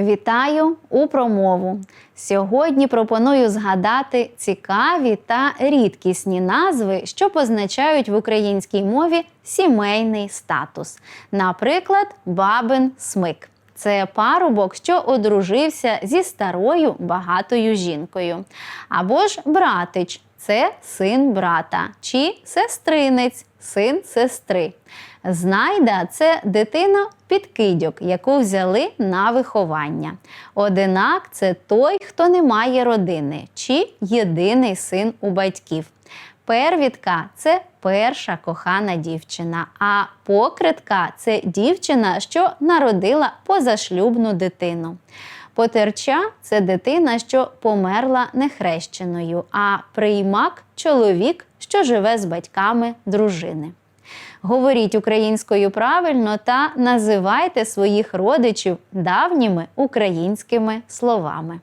Вітаю у промову. Сьогодні пропоную згадати цікаві та рідкісні назви, що позначають в українській мові сімейний статус. Наприклад, бабин смик. Це парубок, що одружився зі старою багатою жінкою. Або ж братич це син брата, чи сестринець, син сестри. Знайда це дитина підкидьок, яку взяли на виховання. Одинак це той, хто не має родини, чи єдиний син у батьків. Первідка це перша кохана дівчина, а покритка це дівчина, що народила позашлюбну дитину. Потерча це дитина, що померла нехрещеною, а приймак чоловік, що живе з батьками дружини. Говоріть українською правильно та називайте своїх родичів давніми українськими словами.